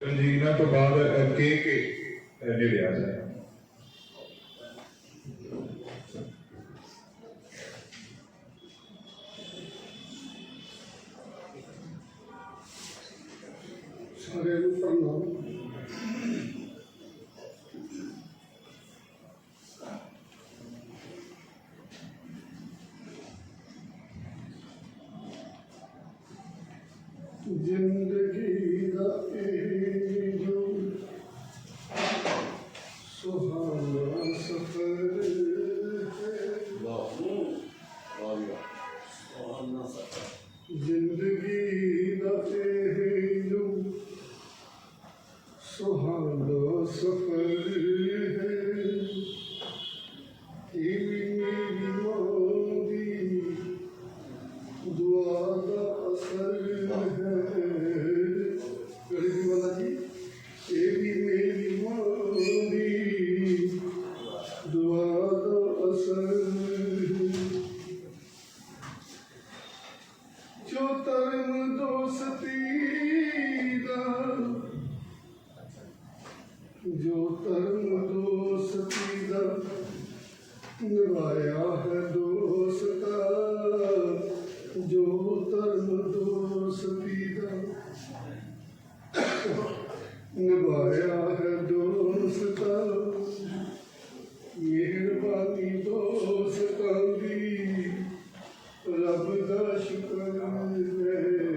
ਜੰਜੀਰਾਂ ਤੋਂ ਬਾਅਦ ਕੇ ਕੇ ਜਿਹੜੇ ਆ worship you.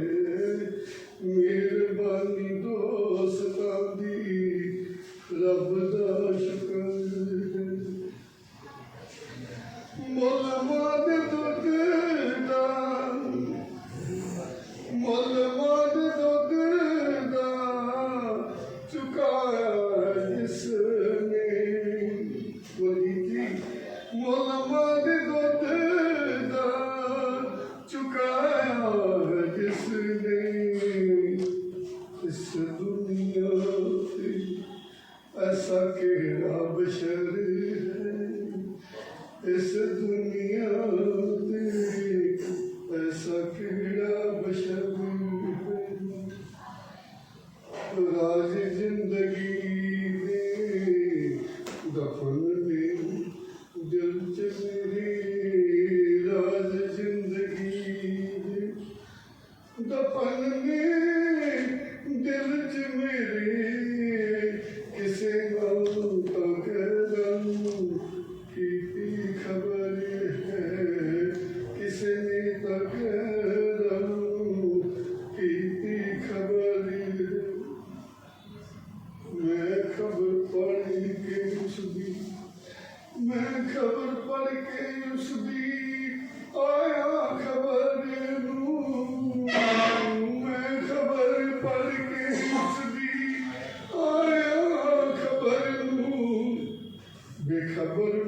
azizim de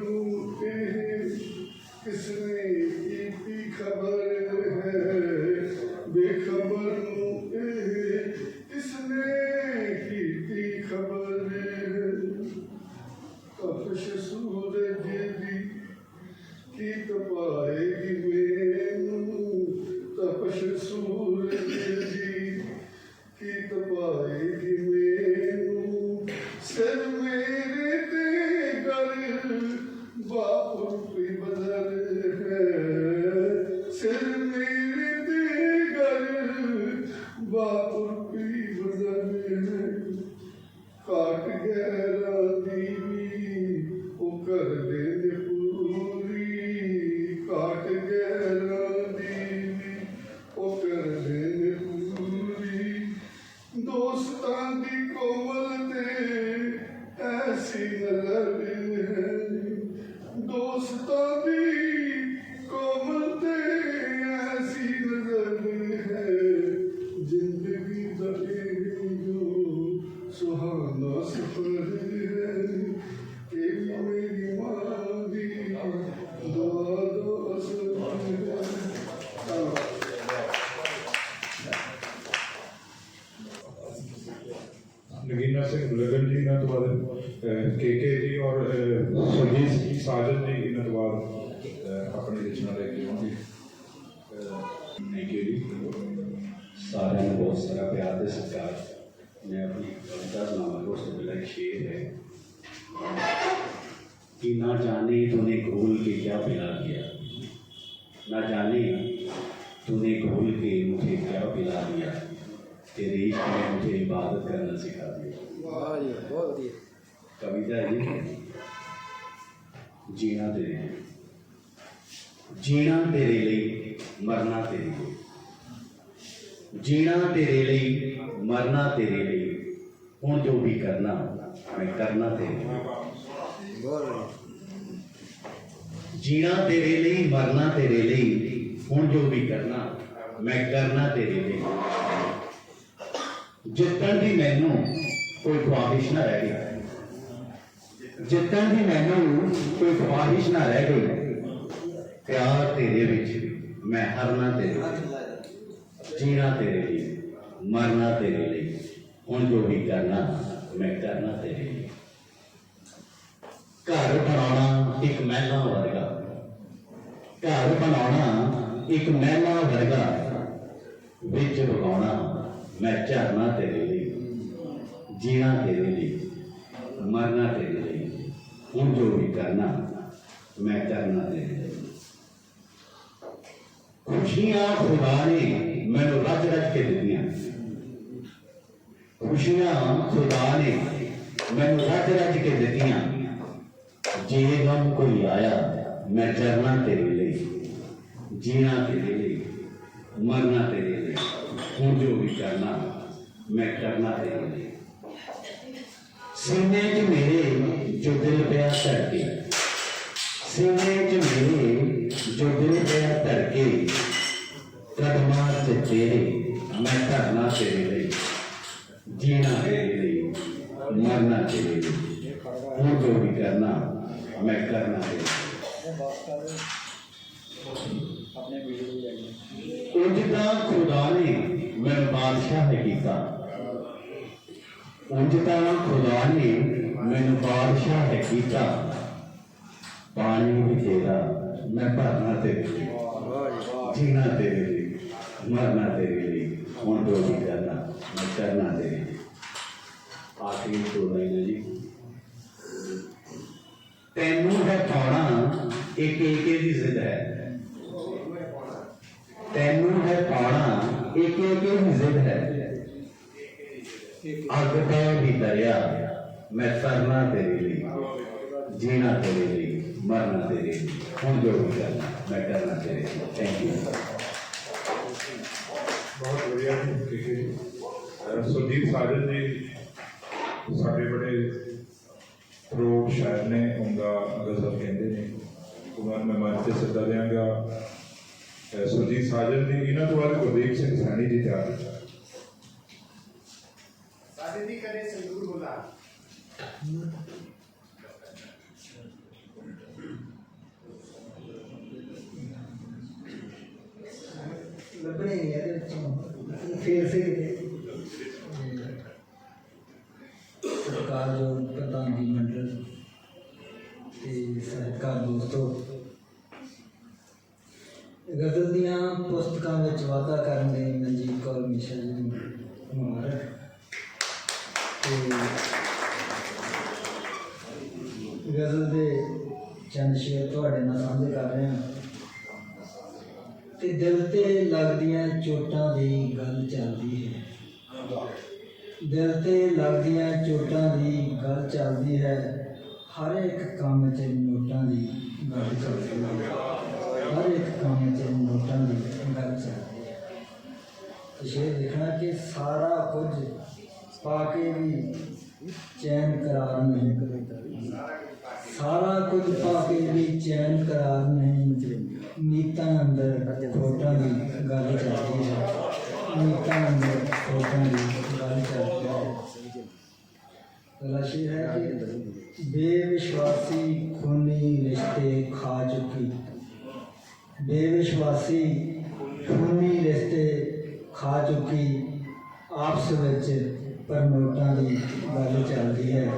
रूपे किसने की खबर है? बेखबर रूपे किसने कविता सुनावा है। कि ना जाने तूने घोल के क्या पिला दिया। ना जाने तूने घोल के मुझे क्या पिला दिया। तेरे इश्क ने मुझे इबादत करना सिखा दिया। कविता ये जीना तेरे लिए। जीना तेरे लिए मरना तेरे लिए। जीना तेरे लिए मरना तेरे लिए। ਹੁਣ ਜੋ ਵੀ ਕਰਨਾ, ਮੈਂ ਕਰਨਾ ਤੇਰੇ ਲਈ ਜੀਣਾ ਤੇਰੇ ਲਈ, ਮਰਨਾ ਤੇਰੇ ਲਈ, ਹੁਣ ਜੋ ਵੀ ਕਰਨਾ, ਮੈਂ ਕਰਨਾ ਤੇਰੇ ਲਈ। ਜਿੱਤਣ ਦੀ ਮੈਨੂੰ ਕੋਈ ਖਵਾਹਿਸ਼ ਨਾ ਰਹਿ ਗਈ। ਜਿੱਤਣ ਦੀ ਮੈਨੂੰ ਕੋਈ ਖਵਾਹਿਸ਼ ਨਾ ਰਹਿ ਗਈ। ਪਿਆਰ ਤੇਰੇ ਵਿੱਚ, ਮੈਂ ਹਰਨਾ ਤੇਰੇ ਜੀਣਾ ਤੇਰੇ ਲਈ, ਮਰਨਾ ਤੇਰੇ ਲਈ। ਹੁਣ ਜੋ ਵੀ ਕਰਨਾ ਮੈਂ ਕਰਨਾ ਤੇਰੇ ਲਈ ਘਰ ਬਣਾਉਣਾ ਇੱਕ ਮਹਿਲਾ ਵਰਗਾ ਘਰ ਬਣਾਉਣਾ ਇੱਕ ਮਹਿਲਾ ਵਰਗਾ ਵਿੱਚ ਵਗਾਉਣਾ ਮੈਂ ਝਰਨਾ ਤੇਰੇ ਲਈ ਜੀਣਾ ਤੇਰੇ ਲਈ ਮਰਨਾ ਤੇਰੇ ਲਈ ਹੁਣ ਜੋ ਵੀ ਕਰਨਾ ਮੈਂ ਕਰਨਾ ਤੇਰੇ ਲਈ ਖੁਸ਼ੀਆਂ ਖੁਦਾ ਨੇ ਮੈਨੂੰ ਰੱਜ ਰੱਜ ਕੇ ਦਿੱਤੀਆਂ ਖੁਸ਼ੀਆਂ ਖੁਦਾ ਨੇ ਮੈਨੂੰ ਰੱਜ ਰੱਜ ਕੇ ਦਿੱਤੀਆਂ ਜੇ ਗਮ ਕੋਈ ਆਇਆ ਮੈਂ ਜਰਨਾ ਤੇਰੇ ਲਈ ਜੀਣਾ ਤੇਰੇ ਲਈ ਮਰਨਾ ਤੇਰੇ ਲਈ ਹੁਣ ਜੋ ਵੀ ਕਰਨਾ ਮੈਂ ਕਰਨਾ ਤੇਰੇ ਲਈ ਸੀਨੇ 'ਚ ਮੇਰੇ ਜੋ ਦਿਲ ਪਿਆ ਧੜਕੇ ਸੀਨੇ 'ਚ ਮੇਰੇ ਜੋ ਦਿਲ ਪਿਆ ਧੜਕੇ ਕਦਮਾਂ 'ਚ ਤੇਰੇ ਮੈਂ ਕਰਨਾ जीना चाहिए मरना चाहिए वो जो भी करना मैं करना चाहिए उंजता खुदा ने मैं बादशाह किया उंजता खुदा ने मैंने बादशाह किया, पानी भी तेरा, मैं भरना तेरे लिए, जीना तेरे लिए, मरना तेरे लिए हूँ जो भी करना, मैं करना तेरे लिए। ਆਖਰੀ ਤੋਂ ਲਾਈਨ ਜੀ। ਤੈਨੂੰ ਹੈ ਪਾਉਣਾ, ਇੱਕ ਏਕੇ ਦੀ ਜ਼ਿੱਦ ਹੈ। ਤੈਨੂੰ ਹੈ ਪਾਉਣਾ, ਇੱਕ ਏਕੇ ਦੀ ਜ਼ਿੱਦ ਹੈ। ਅੱਗ ਤੇ ਵੀ ਦਰਿਆ, ਮੈਂ ਤਰਨਾ ਤੇਰੇ ਲਈ, ਜੀਣਾ ਤੇਰੇ ਲਈ, ਮਰਨਾ ਤੇਰੇ ਲਈ। ਹੁਣ ਜੋ ਵੀ ਕਰਨਾ, ਮੈਂ ਕਰਨਾ ਤੇਰੇ ਲਈ। ਥੈਂਕ ਯੂ ਬਹੁਤ ਵਧੀਆ ਜੀ। ਸਾਜਨ ਜੀ ਸਾਡੇ ਬੜੇ ਪ੍ਰੋ ਸ਼ਾਇਰ ਨੇ ਉਹਦਾ ਗਜ਼ਲ ਕਹਿੰਦੇ ਨੇ ਉਹਨਾਂ ਨੂੰ ਮੈਂ ਮੰਚ ਤੇ ਸੱਦਾ ਅਹ ਸੁਰਜੀਤ ਸਾਜਨ ਜੀ ਇਹਨਾਂ ਤੋਂ ਬਾਅਦ ਗੁਰਦੀਪ ਸਿੰਘ ਸੈਣੀ ਜੀ ਤਿਆਰ ਨੇ ਸਾਡੇ ਦੀ ਕਰੇ ਸੰਦੂਰ ਬੁਲਾ। ਲੱਭਣੇ ਨਹੀਂ ਇਹਦੇ ਵਿੱਚੋਂ। ਫੇਰ ਸੇ ਮਨਜੀਤ ਜੀ ਨੂੰ ਮੁਬਾਰਕ ਤੇ ਗਜ਼ਲ ਦੇ ਚੰਦ ਸ਼ੇਰ ਤੁਹਾਡੇ ਨਾਲ ਸਾਂਝੇ ਕਰ ਰਹੇ ਹਾਂ, ਤੇ ਦਿਲ ਤੇ ਲੱਗਦੀਆਂ ਚੋਟਾਂ ਦੀ ਗੱਲ ਚੱਲਦੀ ਹੈ ਦਿਲ ਤੇ ਲੱਗਦੀਆਂ ਚੋਟਾਂ ਦੀ ਗੱਲ ਚੱਲਦੀ ਹੈ। ਹਰ ਇੱਕ ਕੰਮ 'ਚ ਨੋਟਾਂ ਦੀ ਗੱਲ ਚੱਲਦੀ ਹੈ। ये देखना कि सारा कुछ पाके भी चैन करार नहीं सारा कुछ पाके भी चैन करार नहीं नीता अंदर खोटा भी गल चलती है। नीता अंदर खोटा भी गल चलती है। अगला है कि बेविश्वासी खूनी रिश्ते खा चुकी। बेविश्वासी खूनी रिश्ते ਖਾ ਚੁੱਕੀ ਆਪਸ ਵਿੱਚ ਪਰ ਨੋਟਾਂ ਦੀ ਗੱਲ ਚੱਲਦੀ ਹੈ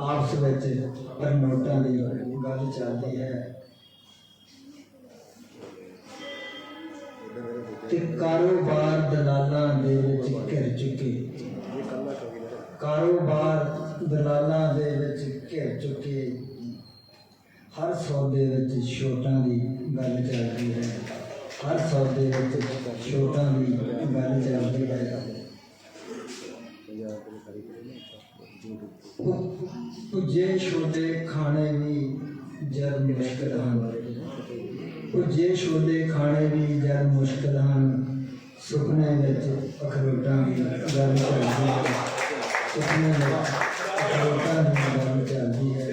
ਆਪਸ ਵਿੱਚ ਪਰ ਨੋਟਾਂ ਦੀ ਗੱਲ ਚੱਲਦੀ ਹੈ ਤੇ ਕਾਰੋਬਾਰ ਦਲਾਲਾਂ ਦੇ ਵਿੱਚ ਘਿਰ ਚੁੱਕੇ ਕਾਰੋਬਾਰ ਦਲਾਲਾਂ ਦੇ ਵਿੱਚ ਘਿਰ ਚੁੱਕੇ ਹਰ ਸੌਦੇ ਵਿੱਚ ਛੋਟਾਂ ਦੀ ਗੱਲ ਚੱਲਦੀ ਹੈ ਹਰ ਸੌਦੇ ਵਿੱਚ ਛੋਟਾਂ ਦੀ ਗੱਲ ਚੱਲਦੀ ਹੈ। ਪੁੱਜੇ ਛੋਲੇ ਖਾਣੇ ਵੀ ਜਦ ਮੁਸ਼ਕਲ ਹਨ। ਪੁੱਜੇ ਛੋਲੇ ਖਾਣੇ ਵੀ ਜਦ ਮੁਸ਼ਕਲ ਹਨ। ਸੁਪਨੇ ਵਿੱਚ ਅਖਰੋਟਾਂ ਦੀ ਗੱਲ ਚੱਲਦੀ ਹੈ। ਸੁਪਨੇ ਵਿੱਚ ਅਖਰੋਟਾਂ ਦੀ ਗੱਲ ਚੱਲਦੀ ਹੈ।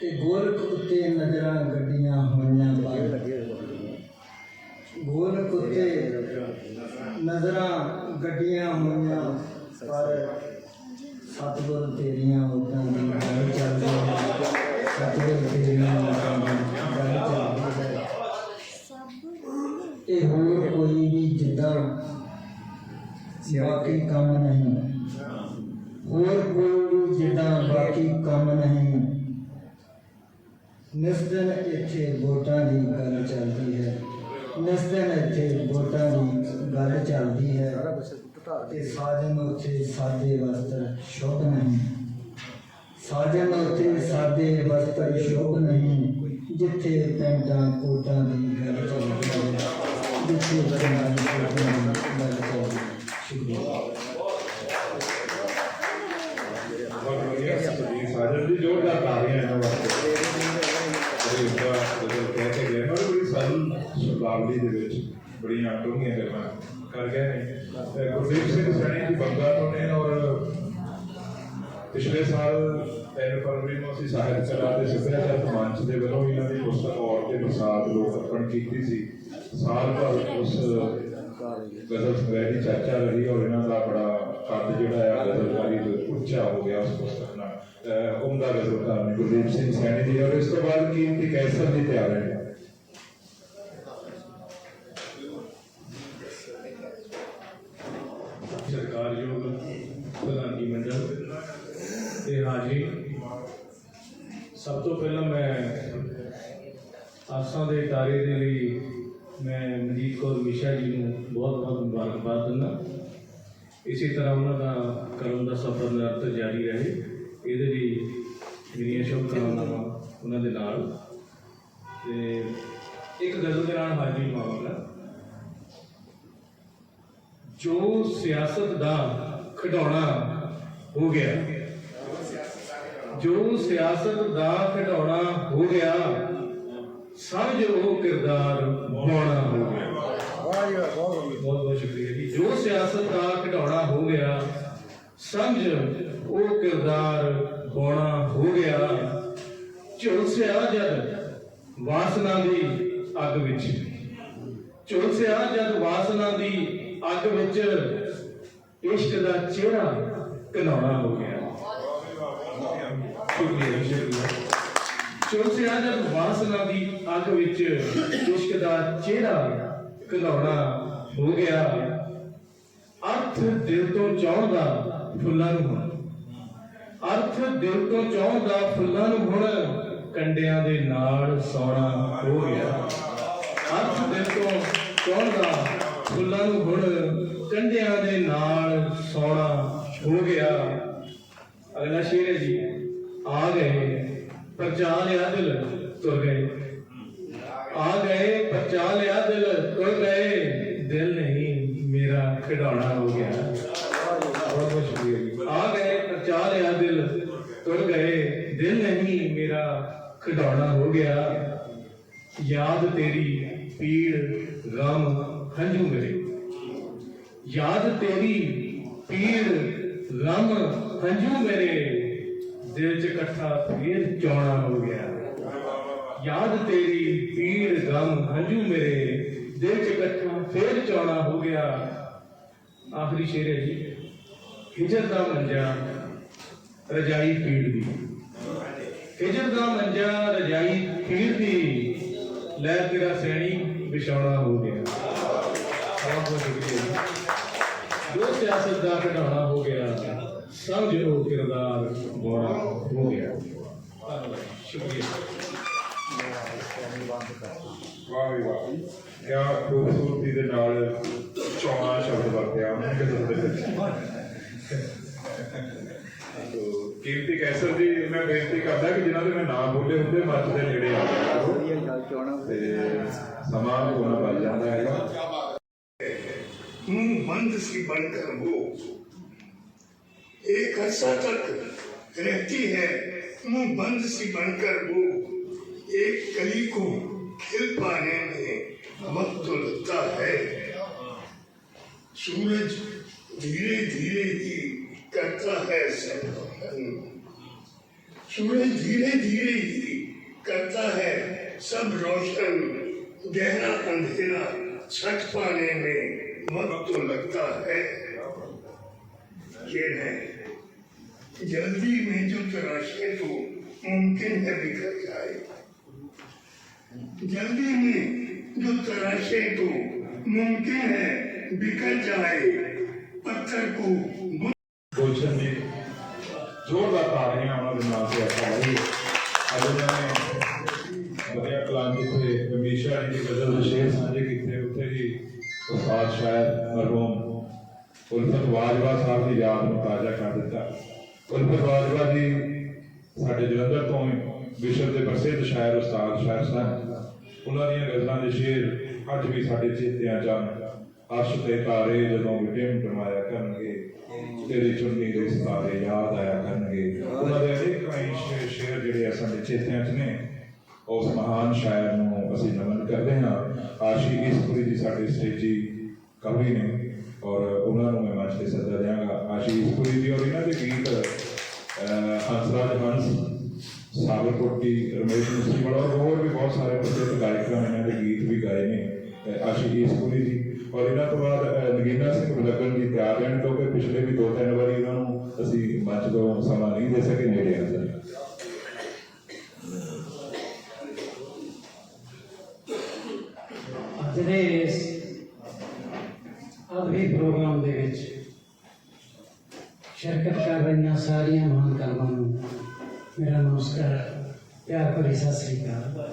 ਤੇ ਗੋਲਕ ਉੱਤੇ ਨਜ਼ਰਾਂ ਨਜ਼ਰਾਂ ਗੱਡੀਆਂ ਹੋਈਆਂ ਪਰ ਸਤਿਗੁਰ ਤੇਰੀਆਂ ਗੱਲ ਚੱਲਦੀ ਹੈ ਤੇ ਸਾਜਨ ਉੱਥੇ ਸਾਦੇ ਵਸਤਰ ਸ਼ੁਭ ਨਹੀਂ। ਸਾਜਨ ਉੱਥੇ ਸਾਦੇ ਵਸਤਰ ਸ਼ੁਭ ਨਹੀਂ। ਜਿੱਥੇ ਪੈਂਟਾਂ ਕੋਟਾਂ ਦੀ ਬੜੀਆਂ ਡੂੰਘੀਆਂ ਗੱਲਾਂ ਕਰ ਗਏ ਨੇ ਤੇ ਗੁਰਦੀਪ ਸਿੰਘ ਸੈਣੀ ਜੀ ਬੰਗਾ ਤੋਂ ਨੇ ਔਰ ਪਿਛਲੇ ਸਾਲ 3 ਫਰਵਰੀ ਨੂੰ ਅਸੀਂ ਸਾਹਿਤ ਕਲਾ ਦੇ ਸੱਭਿਆਚਾਰਕ ਮੰਚ ਦੇ ਵੱਲੋਂ ਇਹਨਾਂ ਦੀ ਪੁਸਤਕ ਔਰ ਤੇ ਬਰਸਾਤ ਲੋਕ ਅਰਪਣ ਕੀਤੀ ਸੀ। ਸਾਲ ਭਰ ਉਸ ਗਜ਼ਲ ਸੰਗ੍ਰਹਿ ਦੀ ਚਰਚਾ ਰਹੀ ਔਰ ਇਹਨਾਂ ਦਾ ਬੜਾ ਕੱਦ ਜਿਹੜਾ ਆ ਗਜ਼ਲਕਾਰੀ ਦੇ ਉੱਚਾ ਹੋ ਗਿਆ ਉਸ ਪੁਸਤਕ ਨਾਲ। ਅਹ ਉਮਦਾ ਗਜ਼ਲਕਾਰ ਨੇ ਗੁਰਦੀਪ ਸਿੰਘ ਸੈਣੀ ਜੀ ਔਰ ਇਸ ਤੋਂ ਬਾਅਦ ਕੀਮਤੀ ਕੈਸਰ ਦੀ ਤਿਆਰ ਹੈ ਆਸਾਂ ਦੇ ਲਈ ਮੈਂ ਮਨਜੀਤ ਕੌਰ ਮਿਸ਼ਾ ਜੀ ਨੂੰ ਬਹੁਤ ਬਹੁਤ ਮੁਬਾਰਕਬਾਦ ਦਿੰਦਾ। ਇਸੇ ਤਰ੍ਹਾਂ ਉਹਨਾਂ ਦਾ ਕਲਮ ਦਾ ਸਫ਼ਰ ਨਿਰੰਤਰ ਜਾਰੀ ਰਹੇ। ਇਹਦੇ ਲਈ ਮੇਰੀਆਂ ਸ਼ੁਭਕਾਮਨਾਵਾਂ ਉਹਨਾਂ ਦੇ ਨਾਲ। ਤੇ ਇੱਕ ਗੱਲ ਦੇ ਨਾਲ ਹਾਜ਼ਰੀ ਪਾਵਾਂਗਾ ਜੋ ਸਿਆਸਤ ਦਾ ਖਿਡੌਣਾ ਹੋ ਗਿਆ, ਜੋ ਸਿਆਸਤ ਦਾ ਖਿਡੌਣਾ ਹੋ ਗਿਆ ਸਮਝ ਉਹ ਕਿਰਦਾਰ ਬੋਣਾ ਹੋ ਗਿਆ ਬਹੁਤ ਬਹੁਤ ਸ਼ੁਕਰੀਆ ਜੀ। ਜੋ ਸਿਆਸਤ ਦਾ ਖਿਡੌਣਾ ਹੋ ਗਿਆ ਸਮਝ ਉਹ ਕਿਰਦਾਰ ਬੋਣਾ ਹੋ ਗਿਆ। ਝੁਲਸਿਆ ਜਦ ਵਾਸਨਾ ਦੀ ਅੱਗ ਵਿੱਚ। ਝੁਲਸਿਆ ਜਦ ਵਾਸਨਾ ਦੀ ਅੱਗ ਵਿੱਚ ਇਸ਼ਕ ਦਾ ਚਿਹਰਾ ਘਨਾਉਣਾ ਹੋ ਗਿਆ। ਸ਼ੁਕਰੀਆ ਸ਼ੁਕਰੀਆ। ਝੁਲਸਿਆ ਜਦ ਵਾਸਨਾ ਦੀ ਅੱਗ ਵਿੱਚ ਇਸ਼ਕ ਦਾ ਚਿਹਰਾ ਘਨਾਉਣਾ ਹੋ ਗਿਆ। ਅਰਥ ਦਿਲ ਤੋਂ ਚਾਹੁੰਦਾ ਫੁੱਲਾਂ ਨੂੰ ਹੁਣ। ਅਰਥ ਦਿਲ ਤੋਂ ਚਾਹੁੰਦਾ ਫੁੱਲਾਂ ਨੂੰ ਹੁਣ ਕੰਡਿਆਂ ਦੇ ਨਾਲ ਸੌਣਾ ਹੋ ਗਿਆ। ਅਰਥ ਦਿਲ ਤੋਂ ਚਾਹੁੰਦਾ ਫੁੱਲਾਂ ਨੂੰ ਹੁਣ ਕੰਡਿਆਂ ਦੇ ਨਾਲ ਸੌਣਾ ਹੋ ਗਿਆ। ਅਗਲਾ ਸ਼ੇਰ ਹੈ ਜੀ, ਆ ਗਏ। ਪਰਚਾ ਲਿਆ ਦਿਲ, ਤੁਰ ਗਏ। ਆ ਗਏ ਪਰਚਾ ਲਿਆ ਦਿਲ, ਤੁਰ ਗਏ। ਦਿਲ ਨਹੀਂ, ਮੇਰਾ ਖਿਡੌਣਾ ਹੋ ਗਿਆ। ਬਹੁਤ ਬਹੁਤ ਆ ਗਏ ਪਰਚਾ ਲਿਆ ਦਿਲ, ਤੁਰ ਗਏ। ਦਿਲ ਨਹੀਂ, ਮੇਰਾ ਖਿਡੌਣਾ ਹੋ ਗਿਆ। ਯਾਦ ਤੇਰੀ ਪੀੜ, ਗਮ ਹੰਝੂ ਮੇਰੇ। ਯਾਦ ਤੇਰੀ ਪੀੜ, ਗਮ ਹੰਝੂ ਮੇਰੇ। ਦਿਲ ਚ ਇਕੱਠਾ ਫੇਰ ਚੌਣਾ ਹੋ ਗਿਆ। ਯਾਦ ਤੇਰੀ ਪੀੜ ਗਮ, ਹੰਝੂ ਮੇਰੇ ਦਿਲ ਚ ਇਕੱਠਾ ਫੇਰ ਚੌਣਾ ਹੋ ਗਿਆ। ਆਖਰੀ ਸ਼ੇਰ ਹੈ ਜੀ ਹਿਜਰ ਦਾ ਮੰਜਾ, ਰਜਾਈ ਪੀੜ ਦੀ ਹਿਜਰ ਦਾ ਮੰਜਾ, ਰਜਾਈ ਪੀੜ ਦੀ ਲੈ ਤੇਰਾ ਸੈਣੀ ਵਿਛਾਉਣਾ ਹੋ ਗਿਆ। ਬਹੁਤ ਬਹੁਤ ਸ਼ੁਕਰੀਆ ਜੋ। ਸਿਆਸਤ ਦਾ ਖਿਡੌਣਾ ਹੋ ਗਿਆ। ਸਭ ਜੋ ਕਿਰਦਾਰ ਗੋਰਾ ਹੋ ਗਿਆ। ਸ਼ੁਕਰੀਆ। ਵਾਹ ਵੀ ਵਾਹ ਕਿਆ ਖੂਬਸੂਰਤੀ ਦੇ ਨਾਲ ਚੌਣਾ ਸ਼ਬਦ ਵਰਤਿਆ ਉਹਨਾਂ ਦੇ ਵਿੱਚ ਕੀਮਤੀ ਕੈਸਰ ਜੀ ਮੈਂ ਬੇਨਤੀ ਕਰਦਾ ਕਿ ਜਿਨ੍ਹਾਂ ਦੇ ਮੈਂ ਨਾਮ ਬੋਲੇ ਹੁੰਦੇ ਮੱਚ ਦੇ ਨੇੜੇ ਆ ਤੇ ਸਮਾਂ ਹੋਣਾ ਬਣ ਜਾਂਦਾ ਹੈਗਾ। ਮੂੰਹ ਬੰਦ ਸੀ ਬੰਦ ਕਰੋ। एक अर्सा तक रहती है। मुँह बंद सी बनकर वो एक कली को खिल पाने में वक्त तो लगता है। सूरज धीरे धीरे ही करता है सूरज धीरे धीरे ही करता है, सब रोशन, गहरा अंधेरा छठ पाने में वक्त तो लगता है। ये है जल्दी में जो तराशे तो मुमकिन है बिखर जाए जल्दी में जो तराशे तो मुमकिन है बिखर जाए पत्थर को बुत ਗੁਲਸ਼ਨ ਜੀ ਜ਼ੋਰਦਾਰ ਤਾੜੀਆਂ ਉਹਨਾਂ ਦੇ ਨਾਲ ਤੇ ਆਪਾਂ ਲਈ ਅੱਜ ਉਹਨਾਂ ਨੇ ਵਧੀਆ ਕਲਾਮ ਜਿੱਥੇ ਹਮੇਸ਼ਾ ਜੀ ਦੀ ਗਜ਼ਲ ਦੇ ਸ਼ੇਰ ਸਾਂਝੇ ਕੀਤੇ ਉੱਥੇ ਹੀ ਉਸਤਾਦ ਸ਼ਾਇਰ ਮਰਹੂਮ ਉਲਫਤ ਬਾਜਵਾ ਸਾਹਿਬ ਦੀ ਯਾਦ ਨੂੰ ਤਾਜ਼ਾ ਕਰ ਦਿੱਤਾ। ਉਲਫਤ ਬਾਜਵਾ ਜੀ ਸਾਡੇ ਜਲੰਧਰ ਤੋਂ ਵਿਸ਼ਵ ਦੇ ਪ੍ਰਸਿੱਧ ਸ਼ਾਇਰ ਉਸਤਾਦ, ਸ਼ਾਇਰ ਸਨ। ਉਹਨਾਂ ਦੀਆਂ ਗਜ਼ਲਾਂ ਦੇ ਸ਼ੇਰ ਅੱਜ ਵੀ ਸਾਡੇ ਚੇਤਿਆਂ ਚ ਹਨ। ਅਰਸ਼ ਤੇ ਤਾਰੇ ਜਦੋਂ ਵਿਟਿਮ ਟਮਾਇਆ ਕਰਨਗੇ, ਤੇਰੀ ਚੁੰਨੀ ਦੇ ਸਿਤਾਰੇ ਯਾਦ ਆਇਆ ਕਰਨਗੇ। ਉਹਨਾਂ ਦੇ ਅਨੇਕਾਂ ਹੀ ਸ਼ੇਰ ਜਿਹੜੇ ਆ ਸਾਡੇ ਚੇਤਿਆਂ ਚ ਨੇ, ਉਸ ਮਹਾਨ ਸ਼ਾਇਰ ਨੂੰ ਅਸੀਂ ਨਮਨ ਕਰਦੇ ਹਾਂ। ਆਸ਼ੀ ਇਸਪੁਰੀ ਜੀ ਸਾਡੇ ਸਟੇਜੀ ਕਵੀ ਨੇ। ਔਰ ਉਹਨਾਂ ਨੂੰ ਮੈਂ ਮੰਚ ਤੇ ਸੱਦਾ ਦਿਆਂਗਾ। ਆਸ਼ੀ ਇਸਪੁਰੀ ਜੀ ਔਰ ਇਹਨਾਂ ਦੇ ਗੀਤ ਅਹ, ਹੰਸਰਾਜ ਹੰਸ ਸਾਬਰਕੋਟੀ ਰਮੇਸ਼ ਮੁਸਲੀਮ ਔਰ ਹੋਰ ਵੀ ਬਹੁਤ ਸਾਰੇ ਪ੍ਰਸਿੱਧ ਗਾਇਕਾਂ ਇਹਨਾਂ ਦੇ ਗੀਤ ਵੀ ਗਾਏ ਨੇ ਅਹ, ਆਸ਼ੀ ਇਸਪੁਰੀ ਜੀ ਔਰ ਇਹਨਾਂ ਤੋਂ ਬਾਅਦ ਨਗੀਨਾ ਸਿੰਘ ਮੁਲੱਗਣ ਜੀ ਤਿਆਰ ਰਹਿਣ ਕਿਉਂਕਿ ਪਿਛਲੇ ਵੀ ਦੋ ਤਿੰਨ ਵਾਰੀ ਇਹਨਾਂ ਨੂੰ ਅਸੀਂ ਮੰਚ ਤੋਂ ਸਮਾਂ ਨਹੀਂ ਦੇ ਸਕੇ ਨੇੜੇ ਆ ਪ੍ਰੋਗਰਾਮ ਦੇ ਵਿੱਚ ਸ਼ਿਰਕਤ ਕਰ ਰਹੀਆਂ ਸਾਰੀਆਂ ਮਹਾਨਕਾਵਾਂ ਨੂੰ ਮੇਰਾ ਨਮਸਕਾਰ, ਪਿਆਰ ਭਰੀ ਸਤਿ ਸ੍ਰੀ ਅਕਾਲ।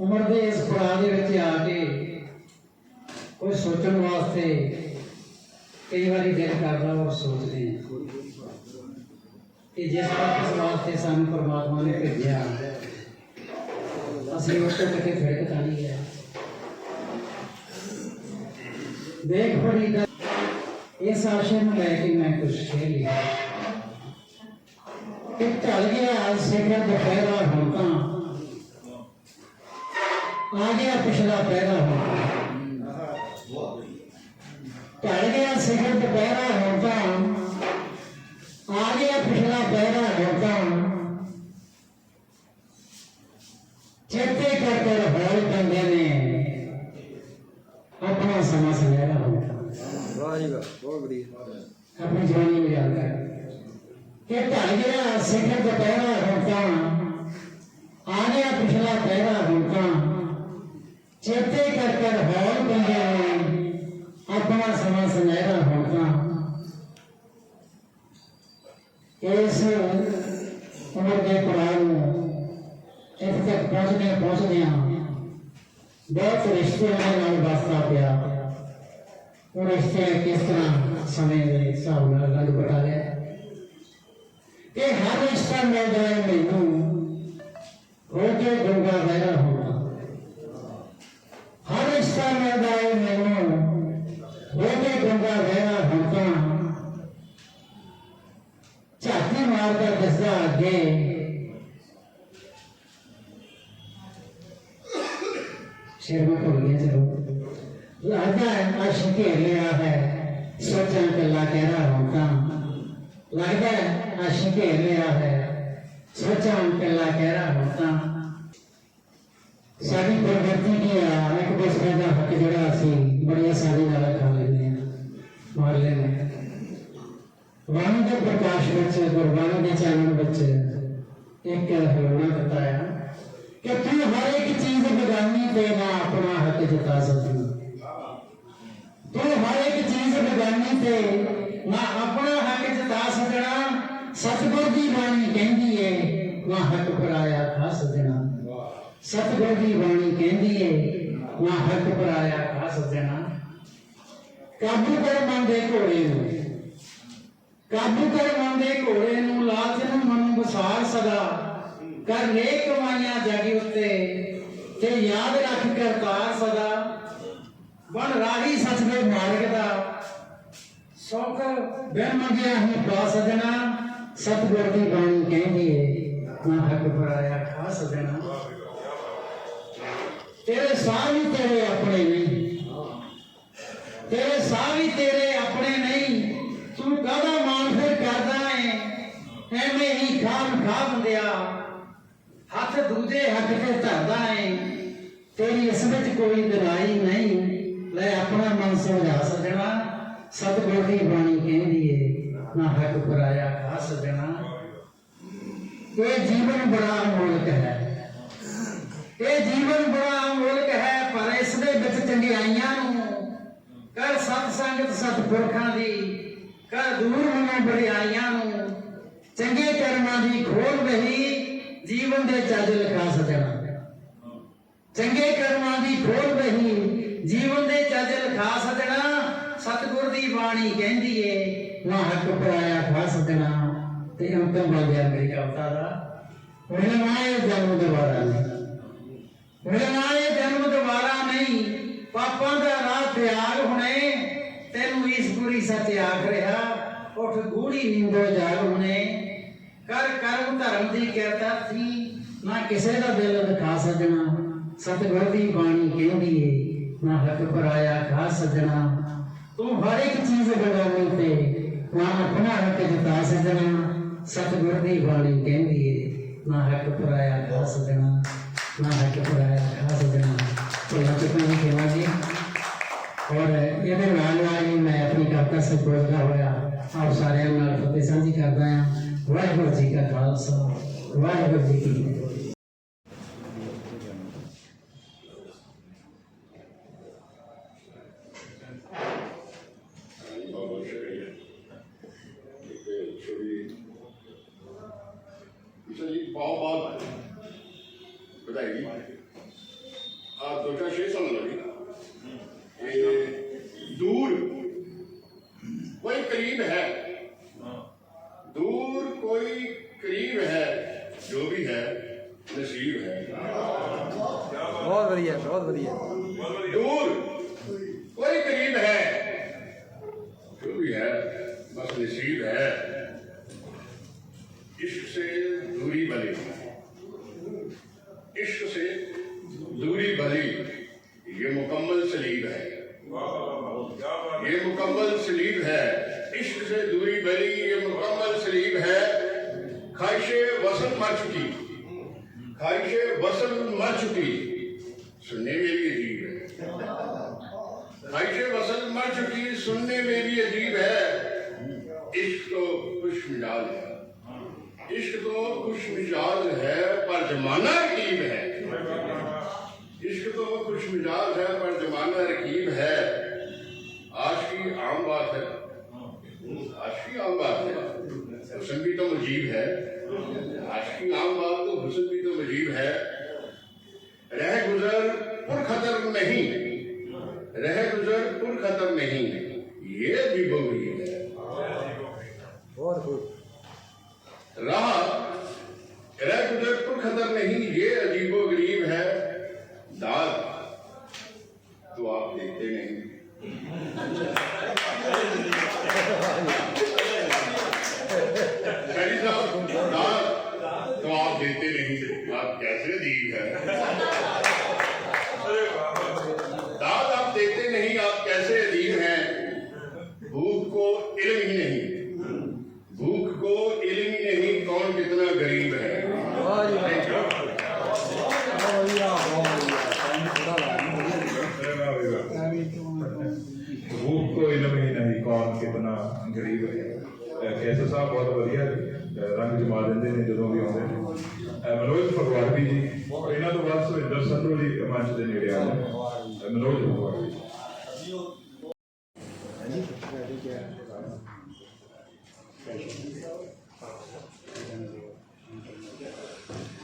ਉਮਰ ਦੇ ਇਸ ਪੜਾਅ ਦੇ ਵਿੱਚ ਆ ਕੇ ਕੋਈ ਸੋਚਣ ਵਾਸਤੇ ਕਈ ਵਾਰੀ ਦਿਲ ਕਰਦਾ ਔਰ ਸੋਚਦੇ ਹਾਂ ਕਿ ਜਿਸ ਪਰਪਸ ਵਾਸਤੇ ਸਾਨੂੰ ਪਰਮਾਤਮਾ ਨੇ ਭੇਜਿਆ, ਅਸੀਂ ਉਸ ਤੋਂ ਕਿਤੇ ਫਿਰਕ ਤਾਂ ਨਹੀਂ ਗਏ ਦੇਖ ਬੜੀ ਦਾ ਇਸ ਆਸ਼ੇ ਨੂੰ ਲੈ ਕੇ ਮੈਂ ਕੁਝ ਕਹਿ ਲਿਆ ਕਿ ਢਲ ਗਿਆ ਸਿਖਰ ਦੁਪਹਿਰਾ ਹੁਣ ਤਾਂ। ਆ ਗਿਆ ਪਿਛਲਾ ਪਹਿਰਾ ਹੁਣ। ਢਲ ਗਿਆ ਸਿਖਰ ਦੁਪਹਿਰਾ ਹੁਣ ਤਾਂ। ਆ ਗਿਆ ਪਿਛਲਾ శిఖర పైన ఉంటాం आने पिछला पैरा होता चेते कर कर हॉल बने अपना समा सुनहरा होता इस उम्र के पड़ाव इस तक पहुँचने पहुँचने बहुत रिश्ते हमारे वास्ता पाया वो रिश्ते किस तरह समय हिसाब गल बता दिया कि हर इसका नौजवान महीनों रोके गंगा गहरा होगा हर इसका नौजवान महीनों रोके गंगा गहरा होगा चाहती मार का आगे। शेर में पढ़ गया ज़रूर राजा आशिक है सोचा कला कह रहा होगा लगता है आशिक लिया है सोचा कला कह रहा होता ਸਾਡੀ ਪ੍ਰਵਿਰਤੀ ਕੀ ਆ ਇੱਕ ਦੂਸਰੇ ਦਾ ਹੱਕ ਜਿਹੜਾ ਅਸੀਂ ਬੜੀ ਆਸਾਨੀ ਨਾਲ ਖਾ ਲੈਂਦੇ ਹਾਂ ਮਾਰ ਲੈਂਦੇ ਹਾਂ ਵਾਣੀ ਦੇ ਪ੍ਰਕਾਸ਼ ਵਿੱਚ ਗੁਰਬਾਣੀ ਦੇ ਚਾਨਣ ਵਿੱਚ ਇੱਕ ਹਲੋਣਾ ਦਿੱਤਾ ਹੈ ਕਿ ਤੂੰ ਹਰ ਇੱਕ ਚੀਜ਼ ਬਗਾਨੀ ਤੇ ਨਾ ਆਪਣਾ ਹੱਕ ਜਤਾ ਸਕਦੀ ਤੂੰ ਹਰ ਇੱਕ ਚੀਜ਼ ਬਗਾਨੀ ਤੇ ਨਾ ਆਪਣਾ ਹੱਕ ਜਤਾ ਸਤਿਗੁਰ ਦੀ ਬਾਣੀ ਕਹਿੰਦੀ ਏ ਨਾ ਹੱਕ ਪਰਾਇਆ ਖਾ ਸਕਣਾ ਸਤਿਗੁਰ ਦੀ ਬਾਣੀ ਕਹਿੰਦੀ ਏ ਨਾ ਹੱਕ ਪਰਾਇਆ ਖਾ ਖਾਸ ਕਾਬੂ ਕਰ ਮਨ ਦੇ ਘੋੜੇ ਨੂੰ। ਕਾਬੂ ਕਰ ਮਨ ਦੇ ਘੋੜੇ ਨੂੰ, ਲਾਲਚ ਨੂੰ ਮਨ ਵਸਾਰ ਸਦਾ। ਕਰ ਨੇਕ ਕਮਾਈਆਂ ਜਗ ਉੱਤੇ, ਤੇ ਯਾਦ ਰੱਖ ਕਰਤਾਰ ਸਦਾ। ਬਣ ਰਾਹੀ ਸੱਚ ਦੇ ਮਾਰਗ ਦਾ। ਸੌਖ ਬਿਨ ਮੰਗਿਆ ਹੀ ਪਾ ਸਜਣਾ। ਸਤਿਗੁਰ ਦੀ ਬਾਣੀ ਕਹਿੰਦੀ ਏ, ਨਾ ਹੱਕ ਪਰਾਇਆ ਖਾ ਸਜਣਾ। ਤੇਰੇ ਸਾਹ ਵੀ ਤੇਰੇ ਆਪਣੇ ਨਹੀਂ। ਤੇਰੇ ਸਾਹ ਵੀ ਤੇਰੇ ਆਪਣੇ ਨਹੀਂ। ਤੂੰ ਕਾਹਦਾ ਮਾਣ ਫਿਰ ਕਰਦਾ ਏ? ਐਵੇਂ ਹੀ ਖਾਮ ਖਾ ਬੰਦਿਆ। ਹੱਥ ਦੂਜੇ ਹੱਥ ਤੇ ਧਰਦਾ ਏ। ਤੇਰੀ ਇਸ ਵਿੱਚ ਕੋਈ ਦਿਲਾਈ ਨਹੀਂ। ਲੈ ਆਪਣਾ ਮਨ ਸਮਝਾ ਸਜਣਾ। ਸਤਿਗੁਰ ਦੀ ਬਾਣੀ ਕਹਿੰਦੀ ਏ, ਨਾ ਹੱਕ ਪਰਾਇਆ ਖਾ ਸਜਣਾ ਇਹ ਜੀਵਨ ਬੜਾ ਅਮੋਲਕ ਹੈ। ਇਹ ਜੀਵਨ ਬੜਾ ਅਮੋਲਕ ਹੈ, ਪਰ ਇਸ ਦੇ ਵਿੱਚ ਚੰਗਿਆਈਆਂ ਨੂੰ ਕਰ ਸਤ ਸੰਗਤ ਸਤਪੁਰਖਾਂ ਦੀ ਕਰ ਦੂਰ ਹੋਣਾ ਬੜਾਈਆਂ ਨੂੰ ਚੰਗੇ ਕਰਮਾਂ ਦੀ ਖੋਲ ਰਹੀ ਜੀਵਨ ਦੇ ਚੱਜ ਲਿਖਾ ਸਜਣਾ ਚੰਗੇ ਕਰਮਾਂ ਦੀ ਖੋਲ ਰਹੀ ਜੀਵਨ ਦੇ ਚੱਜ ਲਿਖਾ ਸਜਣਾ ਸਤਿਗੁਰ ਦੀ ਬਾਣੀ ਕਹਿੰਦੀ ਏ ਨਾ ਹੱਕ ਪਰਾਇਆ ਖਾ ਸਜਣਾ ਤੇ ਅੰਤਮ ਬਲਿਆ ਮੇਰੀ ਕਵਤਾ ਦਾ। ਮਿਲਣਾ ਇਹ ਜਨਮ ਦੁਬਾਰਾ ਨਹੀਂ। ਮਿਲਣਾ ਇਹ ਜਨਮ ਦੁਬਾਰਾ ਨਹੀਂ, ਪਾਪਾਂ ਦਾ ਰਾਹ ਤਿਆਗ ਹੁਣੇ, ਤੈਨੂੰ ਈਸ਼ਵਰੀ ਸੱਚ ਆਖ ਰਿਹਾ, ਉਠ ਗੂੜੀ ਨੀਂਦੋ ਜਾਗ ਹੁਣੇ। ਕਰ ਕਰਮ ਧਰਮ ਦੀ ਕਿਰਤਾ ਸੀ, ਨਾ ਕਿਸੇ ਦਾ ਦਿਲ ਦਿਖਾ ਸਜਣਾ। ਸਤਿਗੁਰ ਦੀ ਬਾਣੀ ਕਹਿੰਦੀ ਏ ਨਾ ਹੱਕ ਪਰਾਇਆ ਖਾ ਸਜਣਾ तुम हर एक चीज़ गवाने पे नाम अपना हक जता सजना सतगुर दी वाणी कहंदी है, ना हक पराया खा सजना ना हक पराया खा सजना तो हक तो केवा जी। और ये नाल नाल ही मैं अपनी कविता से बोलता होया आप सारे नाल फतेह सांझी करता हाँ। वाहेगुरु जी का खालसा, वाहेगुरु जी की ਬਹੁਤ ਵਧੀਆ। ਦੂਰ। जमाना रकीब है। इश्क तो कुछ मिजाज है पर जमाना रकीब है। आज की आम बात है। आज की आम बात है। हुसन भी तो मजीब है। आज की आम बात तो हुसन भी तो मजीब है। रह गुजर पुर खतर नहीं। रह गुजर पुर खतर नहीं। ये भी बोगी है। और राह गुजर खतर नहीं, ये अजीबो गरीब है। दाद तो आप देखते नहीं। दाद तो आप देते नहीं। आप कैसे अजीब है? दाद आप देते नहीं, आप कैसे अजीब हैं? भूख को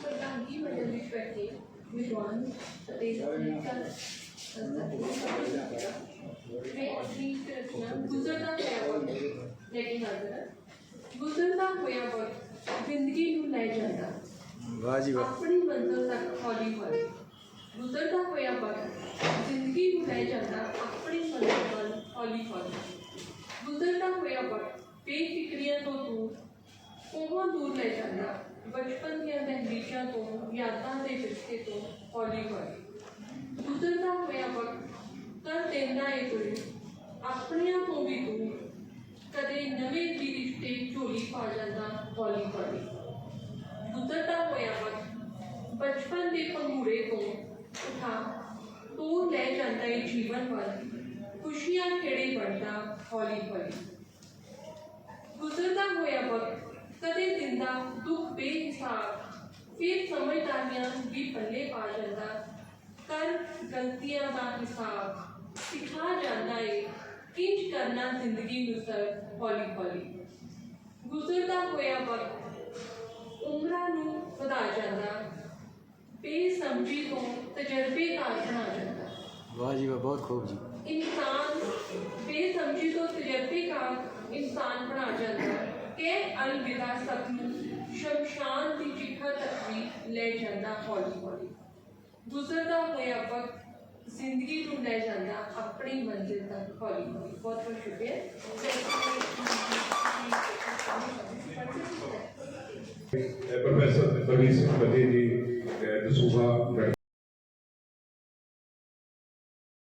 ਪ੍ਰਧਾਨ ਜੀ ਮੈਂ ਜਗਦੀਸ਼ ਬੈਠੇ ਵਿਦਵਾਨ ਅਤੇ ਸਤਿਕਾਰ ਮੈਂ ਆਪਣੀ ਰਚਨਾ ਗੁਜ਼ਰਦਾ ਹੋਇਆ ਵਕਤ ਲੈ ਕੇ ਹਾਜ਼ਰ ਹਾਂ ਗੁਜ਼ਰਦਾ ਹੋਇਆ ਵਕਤ ਜ਼ਿੰਦਗੀ ਨੂੰ ਲੈ ਜਾਂਦਾ ਵਾਹ ਜੀ ਵਾਹ ਆਪਣੀ ਮੰਜ਼ਿਲ ਤੱਕ ਹੌਲੀ ਹੌਲੀ ਗੁਜ਼ਰਦਾ ਹੋਇਆ ਵਕਤ ਜ਼ਿੰਦਗੀ ਨੂੰ ਲੈ ਜਾਂਦਾ ਆਪਣੀ ਮੰਜ਼ਿਲ ਵੱਲ ਹੌਲੀ ਹੌਲੀ ਗੁਜ਼ਰਦਾ ਹੋਇਆ ਵਕਤ ਬੇਫਿਕਰੀਆਂ ਤੋਂ ਦੂਰ ਉਹ ਦੂਰ ਲੈ ਜਾਂਦਾ ਬਚਪਨ ਦੀਆਂ ਦਹਿਲੀਜ਼ਾਂ ਤੋਂ ਯਾਦਾਂ ਦੇ ਵਿਰਸੇ ਤੋਂ ਹੌਲੀ ਹੌਲੀ ਗੁਜ਼ਰਦਾ ਹੋਇਆ ਵਕਤ ਕਰ ਦੇਣਾ ਏ ਕੋਈ ਆਪਣਿਆਂ ਤੋਂ ਵੀ ਦੂਰ ਕਦੇ ਨਵੇਂ ਵੀ ਰਿਸ਼ਤੇ ਝੋਲੀ ਪਾ ਜਾਂਦਾ ਹੌਲੀ ગુજરતા હોયા વત બચપન તે પગુરે હો તથા તોड़ ले जाता है जीवन पर। खुशियाँ खेड़े पड़ता, हौली पड़ी गुजरता होया वक्त कदे दिंदा दुख, बेहिसाब। फिर समझदारियाँ भी पल्ले पा जाता। कर गलतियाँ का हिसाब। सिखा जाता है किंज करना ज़िंदगी नुसर हौली हौली गुजरता होया वक्त ਉਮਰਾਂ ਨੂੰ ਵਧਾ ਜਾਂਦਾ। ਬੇਸਮਝੀ ਤੋਂ ਤਜਰਬੇਕਾਰ ਬਣਾ ਜਾਂਦਾ। ਵਾਹ ਜੀ ਵਾਹ ਬਹੁਤ ਖੂਬ ਜੀ। ਇਨਸਾਨ ਬੇਸਮਝੀ ਤੋਂ ਤਜਰਬੇਕਾਰ ਇਨਸਾਨ ਬਣਾ ਜਾਂਦਾ। ਕਿ ਅਲਵਿਦਾ ਸਭ ਨੂੰ ਸ਼ਮਸ਼ਾਨ ਦੀ ਚਿੱਠਾ ਤੱਕ ਵੀ ਲੈ ਜਾਂਦਾ ਹੌਲੀ ਹੌਲੀ ਗੁਜ਼ਰਦਾ ਹੋਇਆ ਵਕਤ ਜ਼ਿੰਦਗੀ ਨੂੰ ਲੈ ਜਾਂਦਾ ਆਪਣੀ ਮੰਜ਼ਿਲ ਤੱਕ ਹੌਲੀ ਹੌਲੀ ਬਹੁਤ ਬਹੁਤ ਸ਼ੁਕਰੀਆ। ਪ੍ਰੋਫੈਸਰ ਬਲਵੀਰ ਸਿੰਘ ਬੱਧੀ ਜੀ ਦਸੂਹਾ